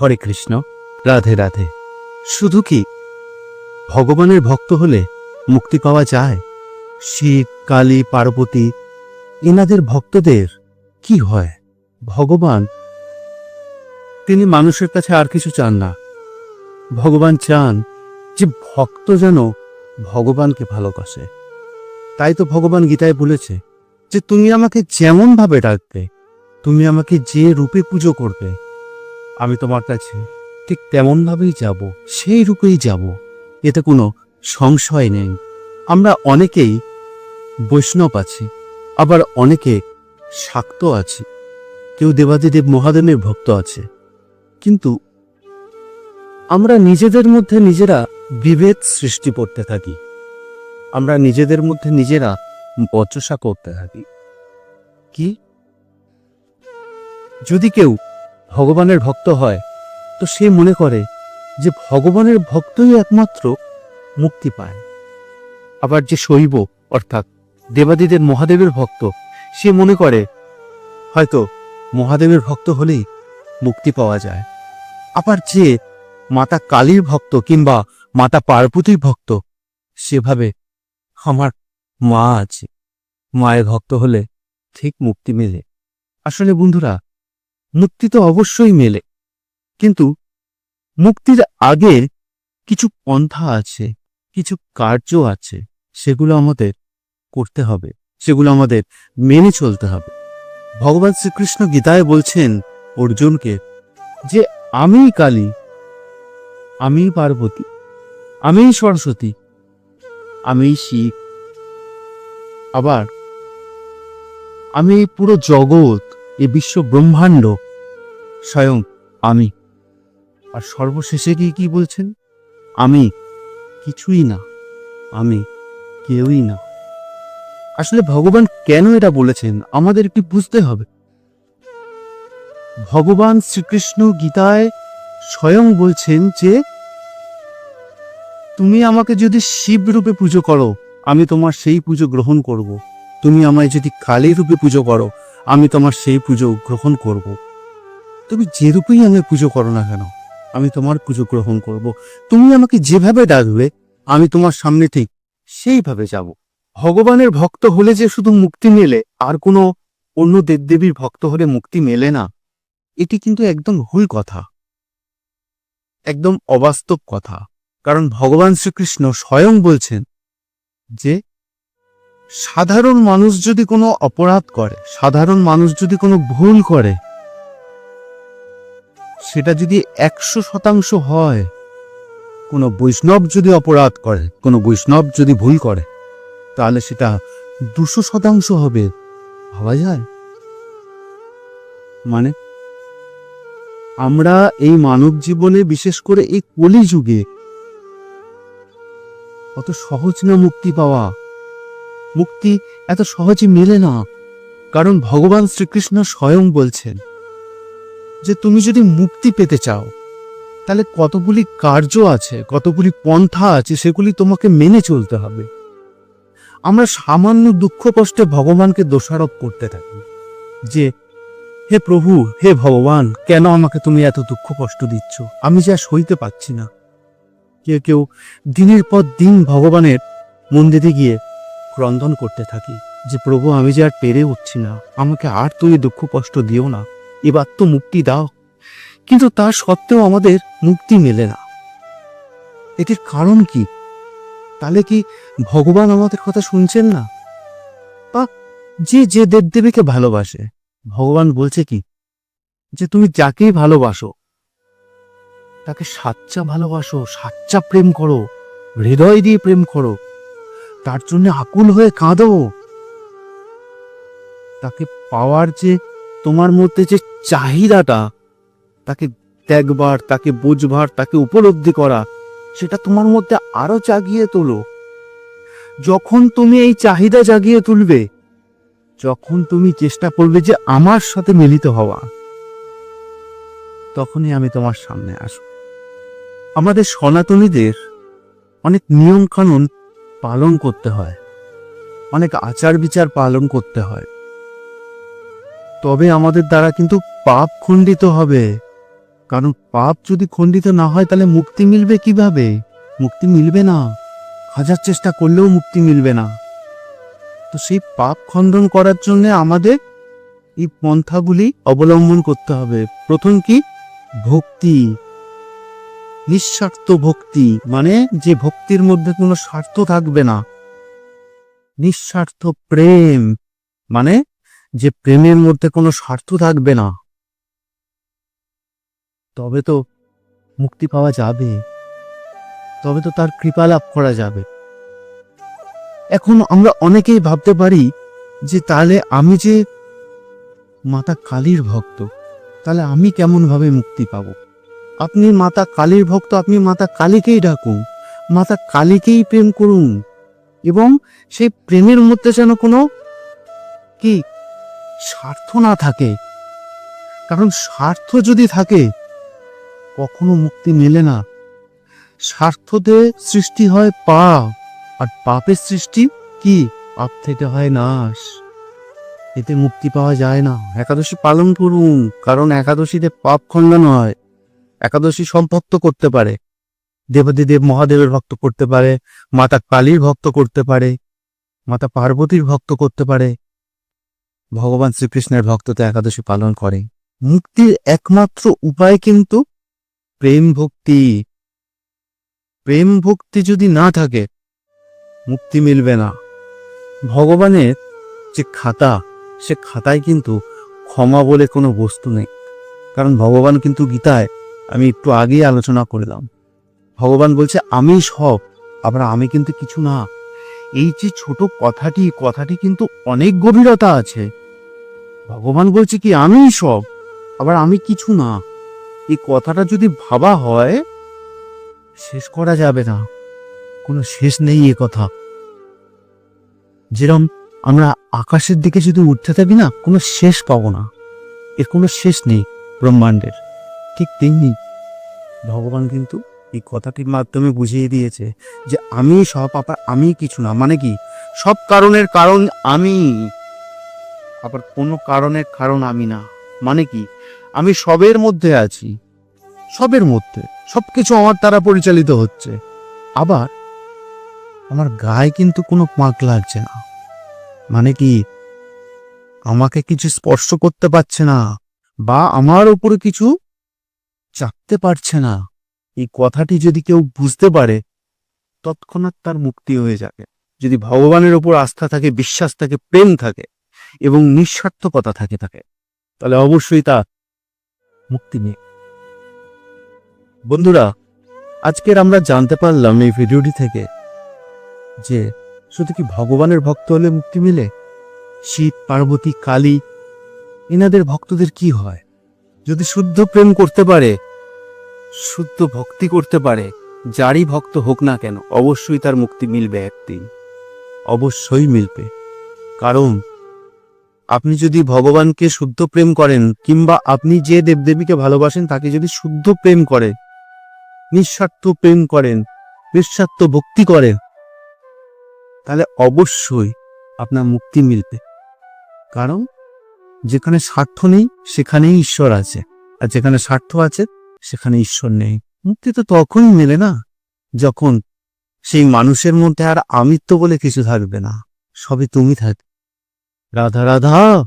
হরে কৃষ্ণ, রাধে রাধে। শুধু কি ভগবানের ভক্ত হলে মুক্তি পাওয়া যায়? শিব, কালী, পার্বতী, এনাদের ভক্তদের কি হয়? ভগবান, তিনি মানুষের কাছে আর কিছু চান না। ভগবান চান যে ভক্ত যেন ভগবানকে ভালোবাসে। তাই তো ভগবান গীতায় বলেছে যে তুমি আমাকে যেমন ভাবে ডাকবে, তুমি আমাকে যে রূপে পুজো করবে, আমি তোমার কাছে ঠিক তেমন ভাবেই যাব, সেই রূপেই যাব। এতে কোনো সংশয় নেই। আমরা অনেকেই বৈষ্ণব আছি, আবার অনেকে শাক্ত আছি। কেউ দেবাদিদেব মহাদেবের ভক্ত আছে। কিন্তু আমরা নিজেদের মধ্যে নিজেরা বিভেদ সৃষ্টি করতে থাকি। আমরা নিজেদের মধ্যে নিজেরা বচসা করতে থাকি কি? যদি কেউ ভগবানের ভক্ত হয় তো সে মনে করে যে ভগবানের ভক্তই একমাত্র মুক্তি পায়। আবার যে শৈব অর্থাৎ দেবাদিদের মহাদেবের ভক্ত সে মনে করে হয়তো মহাদেবের ভক্ত হলেই মুক্তি পাওয়া যায়। আবার যে মাতা কালীর ভক্ত কিংবা মাতা পার্বতীর ভক্ত সেভাবে আমার মা আছে। মায়ের ভক্ত হলে ঠিক মুক্তি মেলে। আসলে বন্ধুরা, মুক্তি তো অবশ্যই মেলে। কিন্তু মুক্তির আগে কিছু পন্থা আছে, কিছু কার্য আছে, সেগুলো আমাদের করতে হবে, সেগুলো আমাদের মেনে চলতে হবে। ভগবান শ্রীকৃষ্ণ গীতায় বলছেন অর্জুনকে যে, আমি কালী, আমি পার্বতী, আমি সরস্বতী, আমি শিব আবার আমি এই পুরো জগৎ এই বিশ্ব ব্রহ্মাণ্ড স্বয়ং আমি। আর সর্বশেষে গিয়ে কি বলছেন? আমি কিছুই না, আমি কেউই না। আসলে ভগবান কেন এটা বলেছেন? আমাদের একটু বুঝতে হবে। ভগবান শ্রীকৃষ্ণ গীতায় স্বয়ং বলছেন যে, তুমি আমাকে যদি শিব রূপে পুজো করো আমি তোমার সেই পুজো গ্রহণ করব। তুমি আমায় যদি কালী রূপে পুজো করো, আমি তোমার সেই পুজো গ্রহণ করব। তুমি যে রূপেই আমায় পুজো করো না কেন, আমি তোমার পুজো গ্রহণ করব। তুমি আমাকে যেভাবে ডাকবে, আমি তোমার সামনে ঠিক সেইভাবে যাব। ভগবানের ভক্ত হলে যে শুধু মুক্তি মেলে, আর কোনো অন্য দেবদেবীর ভক্ত হলে মুক্তি মেলে না। এটি কিন্তু একদম ভুল কথা। একদম অবাস্তব কথা। কারণ ভগবান শ্রীকৃষ্ণ স্বয়ং বলছেন যে সাধারণ মানুষ যদি কোনো অপরাধ করে, সাধারণ মানুষ যদি কোনো ভুল করে, সেটা যদি একশো শতাংশ হয়, কোনো বৈষ্ণব যদি অপরাধ করে, কোনো বৈষ্ণব যদি ভুল করে, তাহলে সেটা দুশো শতাংশ হবে। ভাবা যায়? মানে আমরা এই মানব জীবনে বিশেষ করে এই কলিযুগে অত সহজ না মুক্তি পাওয়া? মুক্তি এত সহজে মেলে না। কারণ ভগবান শ্রীকৃষ্ণ স্বয়ং বলছেন যে, তুমি যদি মুক্তি পেতে চাও, তাহলে কতগুলি কার্য আছে, কতগুলি পন্থা আছে, সেগুলি তোমাকে মেনে চলতে হবে। আমরা সামান্য দুঃখ কষ্টে ভগবানকে দোষারোপ করতে থাকি যে, হে প্রভু, হে ভগবান, কেন আমাকে তুমি এত দুঃখ কষ্ট দিচ্ছ? আমি যা সইতে পাচ্ছি না। কেউ কেউ দিনের পর দিন ভগবানের মন্দিরে গিয়ে ক্রন্দন করতে থাকি যে, প্রভু, আমি যে আর পেরে উঠছি না, আমাকে আর তুই দুঃখ কষ্ট দিও না, এবার তো মুক্তি দাও। কিন্তু তার সত্ত্বেও আমাদের মুক্তি মেলে না। এটির কারণ কি? তাহলে কি ভগবান আমাদের কথা শুনছেন না? বা যে যে দেবদেবীকে ভালোবাসে, ভগবান বলছে কি? যে, তুমি যাকেই ভালোবাসো তাকে সাচ্চা ভালোবাসো, সাচ্চা প্রেম করো, হৃদয় দিয়ে প্রেম করো। তার জন্য আকুল হয়ে কাঁদো। তাকে পাওয়ার যে তোমার মধ্যে যে চাহিদাটা, তাকে দেখবার, তাকে বুঝবার, তাকে উপলব্ধি করা, সেটা তোমার মধ্যে আরও জাগিয়ে তোলো। যখন তুমি এই চাহিদা জাগিয়ে তুলবে, যখন তুমি চেষ্টা করবে যে আমার সাথে মিলিত হওয়া, তখনই আমি তোমার সামনে আসব। আমাদের সনাতনীদের অনেক নিয়ম কানুন পালন করতে হয়। অনেক আচার বিচার পালন করতে হয়। তবে আমাদের দ্বারা কিন্তু পাপ খণ্ডিত হবে। কারণ পাপ যদি খণ্ডিত না হয়, তাহলে মুক্তি মিলবে কীভাবে? মুক্তি মিলবে না। হাজার চেষ্টা করলেও মুক্তি মিলবে না। তো সেই পাপ খণ্ডন করার জন্য আমাদের এই পন্থাগুলি অবলম্বন করতে হবে। প্রথম কি? ভক্তি। নিঃস্বার্থ ভক্তি মানে যে ভক্তির মধ্যে কোনো স্বার্থ থাকবে না। নিঃস্বার্থ প্রেম মানে যে প্রেমের মধ্যে কোনো স্বার্থ থাকবে না। তবে তো মুক্তি পাওয়া যাবে। তবে তো তার কৃপা লাভ করা যাবে। এখন আমরা অনেকেই ভাবতে পারি যে তাহলে আমি যে মাতা কালীর ভক্ত, তাহলে আমি কেমন ভাবে মুক্তি পাব? আপনি মাতা কালীর ভক্ত, আপনি মাতা কালীকেই ডাকুন, মাতা কালীকেই প্রেম করুন এবং সেই প্রেমের মধ্যে যেন কোনো কি স্বার্থ না থাকে। কারণ স্বার্থ যদি থাকে, কখনো মুক্তি মেলে না। স্বার্থতে সৃষ্টি হয় পাপ, আর পাপের সৃষ্টি কি? পাপ থেকে হয় নাশ। এতে মুক্তি পাওয়া যায় না। একাদশী পালন করুন, কারণ একাদশীতে পাপ খণ্ডন হয়। একাদশী সম্পর্ক করতে পারে। দেবাদিদেব মহাদেবের ভক্ত করতে পারে, মাতা কালীর ভক্ত করতে পারে, মাতা পার্বতীর ভক্ত করতে পারে। ভগবান শ্রীকৃষ্ণের ভক্ত তো একাদশী পালন করে। মুক্তির একমাত্র উপায় কিন্তু প্রেম ভক্তি। প্রেম ভক্তি যদি না থাকে, মুক্তি মিলবে না। ভগবানের যে খাতা, সে খাতায় কিন্তু ক্ষমা বলে কোনো বস্তু নেই। কারণ ভগবান কিন্তু গীতায় আমি একটু আগেই আলোচনা করলাম ভগবান বলছে, আমি সব, আবার আমি কিন্তু কিছু না। এই যে ছোট কথাটি কথাটি কিন্তু অনেক গভীরতা আছে। ভগবান বলছে কি, আমি সব, আবার আমি কিছু না। এই কথাটা যদি ভাবা হয়, শেষ করা যাবে না। কোনো শেষ নেই এ কথা। যেরম আমরা আকাশের দিকে যদি উঠতে থাকি না, কোনো শেষ পাবো না। এর কোনো শেষ নেই ব্রহ্মাণ্ডের। ঠিক তেমনি। ভগবান কিন্তু এই কথাটির মাধ্যমে বুঝিয়ে দিয়েছে যে আমি সব আবার আমি কিছু না। মানে কি? সব কারণের কারণ আমি। আবার কোনো কারণের কারণ আমি না। মানে কি? আমি সবের মধ্যে আছি। সবের মধ্যে। সব কিছু আমার দ্বারা পরিচালিত হচ্ছে। আবার আমার গায়ে কিন্তু কোনো পাক লাগছে না। মানে কি? আমাকে কিছু স্পর্শ করতে পারছে না। বা আমার উপরে কিছু চাপতে পারছে না। এই কথাটি যদি কেউ বুঝতে পারে, তৎক্ষণাৎ তার মুক্তি হয়ে যাবে। যদি ভগবানের ওপর আস্থা থাকে, বিশ্বাস থাকে, প্রেম থাকে এবং নিঃস্বার্থকতা থাকে থাকে তাহলে অবশ্যই তা মুক্তি নেই। বন্ধুরা, আজকের আমরা জানতে পারলাম এই ভিডিওটি থেকে যে শুধু কি ভগবানের ভক্ত হলে মুক্তি মিলে? শিব, পার্বতী, কালী, এনাদের ভক্তদের কি হয়? যদি শুদ্ধ প্রেম করতে পারে, শুদ্ধ ভক্তি করতে পারে, যারই ভক্ত হোক না কেন, অবশ্যই তার মুক্তি মিলবে একদিন। অবশ্যই মিলবে। কারণ, আপনি যদি ভগবানকে শুদ্ধ প্রেম করেন, কিংবা আপনি যে দেবদেবীকে ভালোবাসেন, তাকে যদি শুদ্ধ প্রেম করেন, নিঃস্বার্থ প্রেম করেন, নিঃস্বার্থ ভক্তি করেন, তাহলে অবশ্যই আপনার মুক্তি মিলবে। কারণ যেখানে স্বার্থ নেই, সেখানেই ঈশ্বর আছে। আর যেখানে স্বার্থ আছে, সেখানে ঈশ্বর নেই। মুক্তি তো তখনই মেলে না, যখন সেই মানুষের মধ্যে আর আমিত্ব বলে কিছু থাকবে না। সবই তুমি থাকবে রাধা রাধা!